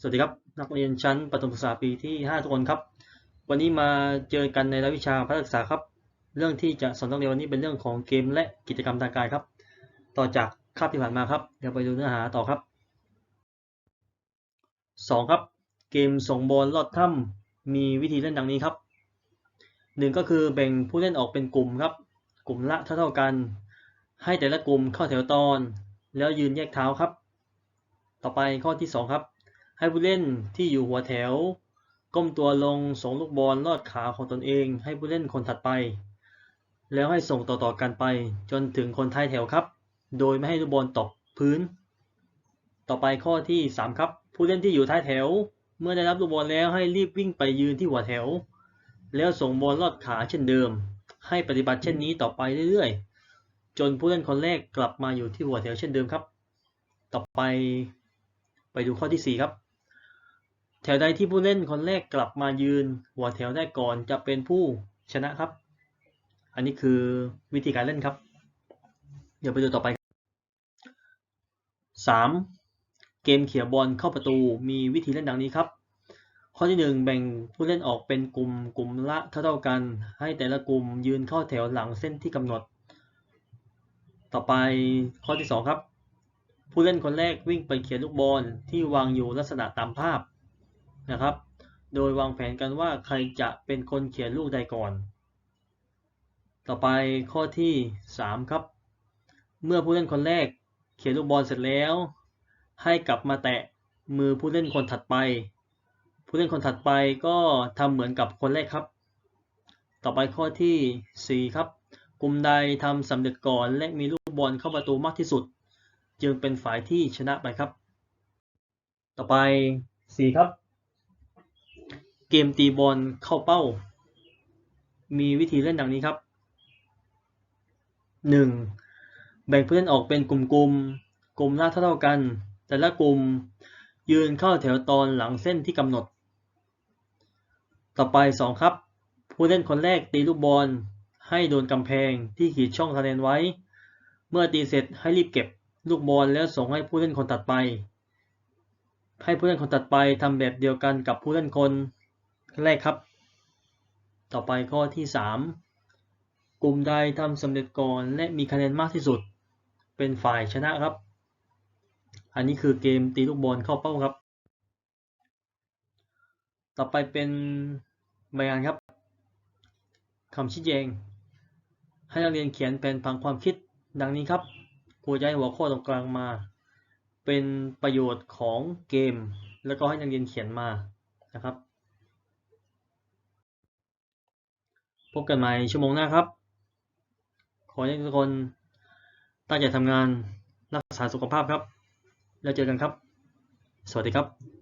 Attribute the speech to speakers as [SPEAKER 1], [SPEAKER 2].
[SPEAKER 1] สวัสดีครับ นักเรียนชั้นประถมศึกษาปีที่ 5 ทุกคนครับ วันนี้มาเจอกันในรายวิชาพละศึกษาครับ เรื่องที่จะสอนนักเรียนวันนี้เป็นเรื่องของเกมและกิจกรรมทางกายครับ ต่อจากคาบที่ผ่านมาครับเดี๋ยวไปดูเนื้อหาต่อครับ 2 ครับ เกมส่งบอลลอดถ้ำมีวิธีเล่นดังนี้ครับ 1 ก็คือแบ่งผู้เล่นออกเป็นกลุ่มครับ กลุ่มละเท่าๆกัน ให้แต่ละกลุ่มเข้าแถวตอน แล้วยืนแยกเท้าครับ ต่อไปข้อที่ 2 ครับ ให้ผู้เล่นที่อยู่หัวแถว ก้มตัวลงส่งลูกบอลลอดขาของตนเอง ให้ผู้เล่นคนถัดไป แล้วให้ส่งต่อๆกันไป จนถึงคนท้ายแถวครับ โดยไม่ให้ลูกบอลตกพื้น ต่อไปข้อที่ 3 ครับ ผู้เล่นที่อยู่ท้ายแถว เมื่อได้รับลูกบอลแล้วให้รีบวิ่งไปยืนที่หัวแถว แล้วส่งบอลลอดขาเช่นเดิม ให้ปฏิบัติเช่นนี้ต่อไปเรื่อยๆ จนผู้เล่นคนแรกกลับมาอยู่ที่หัวแถวเช่นเดิมครับ ต่อไปไปดูข้อที่ 4 ครับ แถวใดที่ผู้เล่นคนแรกกลับมายืน หัวแถวได้ก่อนจะเป็นผู้ชนะครับ อันนี้คือวิธีการเล่นครับ เดี๋ยวไปดูต่อไป 3. เกมเขี่ยบอลเข้าประตูมีวิธีเล่นดังนี้ครับ ข้อที่ 1 แบ่งผู้เล่นออกเป็นกลุ่มกลุ่มละเท่าๆกัน ให้แต่ละกลุ่มยืนเข้าแถวหลังเส้นที่กำหนด ต่อไปข้อที่ 2 ครับ ผู้เล่นคนแรกวิ่งไปเขี่ยลูกบอลที่วางอยู่ลักษณะตามภาพ นะครับ โดยวางแผนกันว่าใครจะเป็นคนเขี่ยลูกใดก่อน ต่อไปข้อที่ 3 ครับ เมื่อผู้เล่นคนแรกเขี่ยลูกบอลเสร็จแล้ว ให้กลับมาแตะมือผู้เล่นคนถัดไป ผู้เล่นคนถัดไปก็ทำเหมือนกับคนแรกครับ ต่อไปข้อที่ 4 ครับกลุ่มใดทำสำเร็จก่อนและมีลูกบอลเข้าประตูมากที่สุด จึงเป็นฝ่ายที่ชนะไปครับ ต่อไป 4 ครับ เกมตีบอลเข้าเป้า มีวิธีเล่นดังนี้ครับ 1. แบ่งผู้เล่นออกเป็นกลุ่มๆ กลุ่มละเท่าๆกัน แต่ละกลุ่มยืนเข้าแถวตอนหลังเส้นที่กำหนด ต่อไป 2 ครับ ผู้เล่นคนแรกตีลูกบอลให้โดนกำแพงที่ขีดช่องคะแนนไว้ เมื่อตีเสร็จให้รีบเก็บลูกบอลแล้วส่งให้ผู้เล่นคนตัดไป ให้ผู้เล่นคนตัดไปทำแบบเดียวกันกับผู้เล่นคน แรกครับ ต่อไปข้อที่ 3 กลุ่มใดทำสำเร็จก่อนและมีคะแนนมากที่สุด เป็นฝ่ายชนะครับ อันนี้คือเกมตีลูกบอลเข้าเป้าครับ ต่อไปเป็นใบงานครับคำชี้แจง ให้นักเรียนเขียนเป็นผังความคิดดังนี้ครับครูจะให้หัวข้อตรงกลางมา เป็นประโยชน์ของเกม แล้วก็ให้นักเรียนเขียนมานะครับ พบกันใหม่ชั่วโมงหน้าครับ ขอให้ทุกคนตั้งใจทำงานรักษาสุขภาพครับ แล้วเจอกันครับ สวัสดีครับ